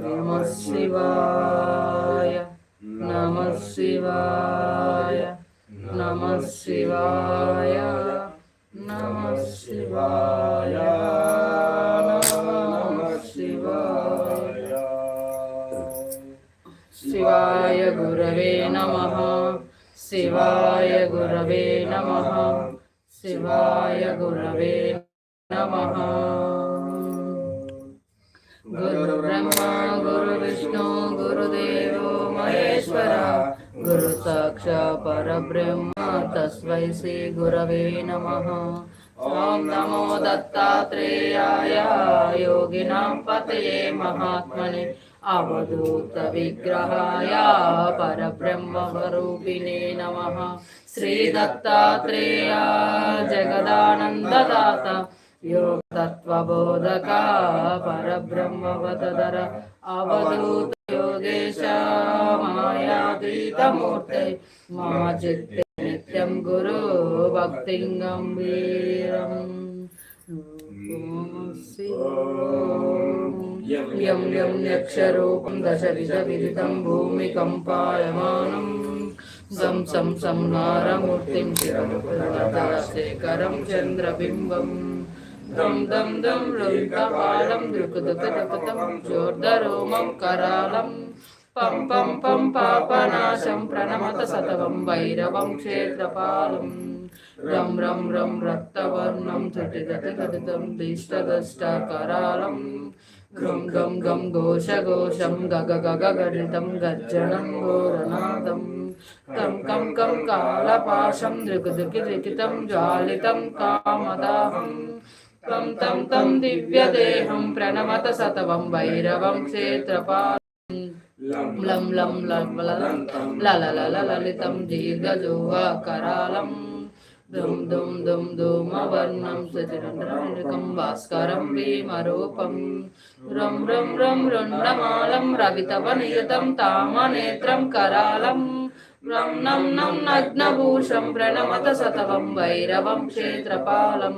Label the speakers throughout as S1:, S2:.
S1: శ్రీమ శివాయ నమ శివాయ నమ శివాయ నమ శివాయ నమ శివాయ శివాయ గురవే నమ శివాయ గురవే నమ శివాయ గురవే నమ गुरु गुरुब्रह्मा गुरुविष्णु गुरुदेवो महेश्वरा गुरुसाक्षात् परब्रह्म तस्मै गुरव नम ओं नमो दत्तात्रेयाय योगिनां पतये महात्मने अवधूतविग्रहाय नम श्री श्रीदत्तात्रेया जगदानन्ददाता యోగతత్వబోధక పరబ్రహ్మవతదర అవధూత యోగేశ మాయాతీతమూర్తే మమ చిత్తే నిత్యం గురు భక్తింగం వీరం యం యం యక్షరూపం దశవిధవిదితం భూమికంపాయమానం సం సం సం నారమూర్తిం చిరముకులతాశేఖరం చంద్రబింబం దం దం దం రుద్రపాళం దృకుదుకటకటం జోర్ధరోమం కరాళం పం పం పం పాపనాశం ప్రణమత సతవం వైరవం క్షేత్రపాలం రం రం రం రక్తవర్ణం జటిగటగటితం దిష్టదష్టకరాళం గృం గం గం ఘోషఘోషం గగ గగ గణితం గర్జనం ఘోరనాదం తం కం కం కాళపాశం దృగుదుకి రికితం జ్వాలితం కామదాహం తం తం తం దివ్యదేహం ప్రణమత సతవం భైరవం క్షేత్రపాలం లం లం లం లలలలలితం దీర్ఘజోవాకరాలం దుం దుం దుం ధూమవర్ణం సచిరంధ్రకం భాస్కరం భీమరూపం రం రం రం రుండమాలం రవితవ నియతం తామనేత్రం కరాలం రం నం నం నగ్నభూషం ప్రణమత సతవం భైరవం క్షేత్రపాలం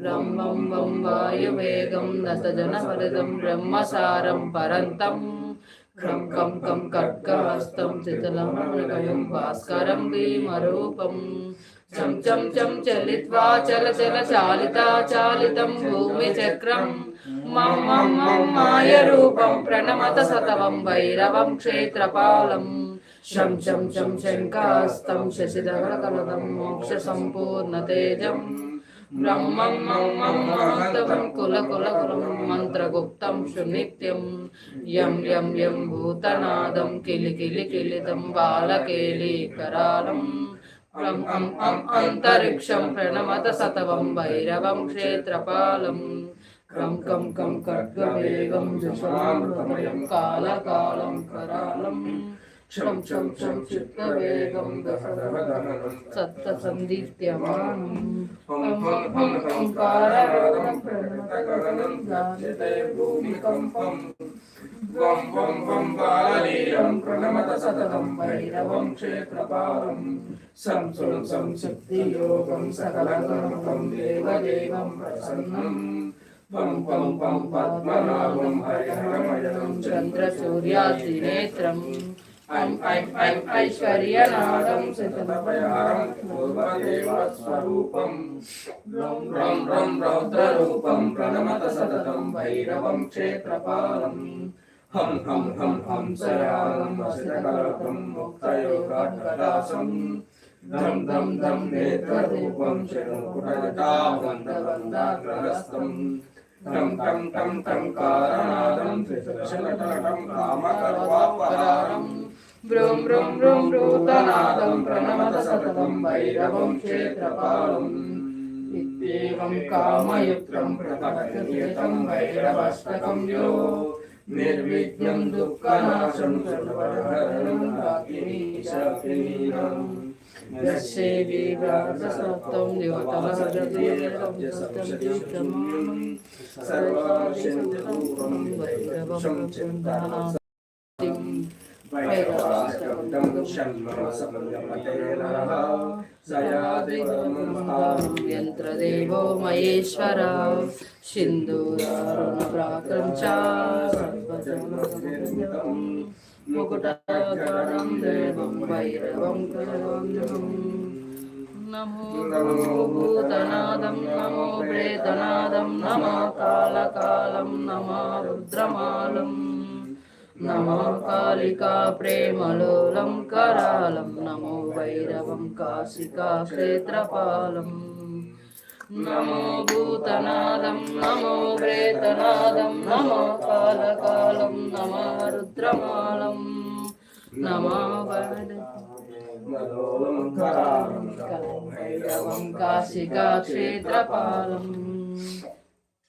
S1: బ్రహ్మం వం వాయువేగం నతజనఫలితం బ్రహ్మసారం పరంతం క్రం కం కం కట్కహస్తం చితలమృగయం భాస్కరం భీమరూపం చం చం చం చలిత్వా చల చల చాలితా చాలితం భూమి చక్రం మం మం మం మాయ రూపం ప్రణమత సతవం భైరవం క్షేత్రపాలం శం శం శం శంకాస్తం శశిధర కలదం మోక్ష సంపూర్ణ తేజం బ్రహ్మం మం మహోత్తమం కుల కుల కులం మంత్రగుప్తం సునిత్యం యం యం యం భూతనాదం కిలి కిలి కిలితం బాలకేళీకరాళం అంతరిక్షం ప్రణమత సతవం భైరవం క్షేత్రపాలం కం కం కం ఖడ్గవేగం కాలకాలం కరాళం క్షం క్షం క్షం చిత్తవేగం సప్తసందిత్యమానం భూమికంపం గం గం గం బాలీలం ప్రణమత సతతం భైరవం క్షేత్రపాలం సంసుం సంశక్తి యోగం సకలగణకం దేవదేవం ప్రసన్నం పం పం పం పద్మనాభం హరిహరమయం చంద్రసూర్యాతి నేత్రం ఐశ్వర్యనాదం స్వరూపం రం రం రౌద్రరూపం ప్రణమత సతతం భైరవం క్షేత్రపాలం హం హం హం హం శరాలం వసితకలకం ముక్తయోగాటకాసం ధం ధం ధం నేత్రరూపం శరుకుటజటా వంద వందాగ్రహస్తం టం కారణాదం కామకర్వాపరా భ్రం భ్రం భ్రం భూతనాదం ప్రణమత సతతం భైరవం క్షేత్రపాలం ఇత్యేవం కామయుక్తం ప్రభగతం భైరవష్టకం యో నిర్విఘ్నం దుఃఖనాశం సర్వహరణం రాగిణీ శాకినీరం యస్యేవి వ్రాజసప్తం यन्त्रदेवो महेश्वर सिन्धुराक्रञ्चा मुकुटाकरं देवं भैरवं नमो भूतनादं नमो प्रेतनादं नमो कालकालं नमो रुद्रमालम् నమకాళికా ప్రేమలోలం కరాళం నమో వైరవం కాశికా క్షేత్రపాలం నమో భూతనాదం నమో ప్రేతనాదం నమో కాలకాలం నమ రుద్రమాళం నమో కాశికా క్షేత్రపాలం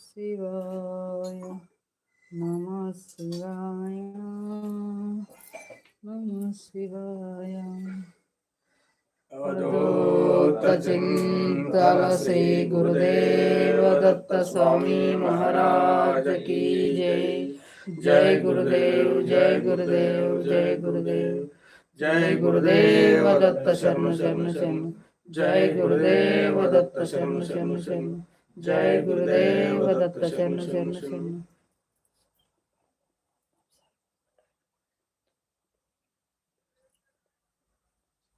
S1: शिवाय नम शिवाय नम शिवाय गुरुदेव दत्त स्वामी महाराज की जय जय गुरुदेव जय गुरुदेव जय गुरुदेव जय गुरुदेव दत्त शर्म शर्म शर्म जय गुरुदेव दत्त शर्म शर्म शर्म जय गुरुदेव दत्त चरण चरण चरण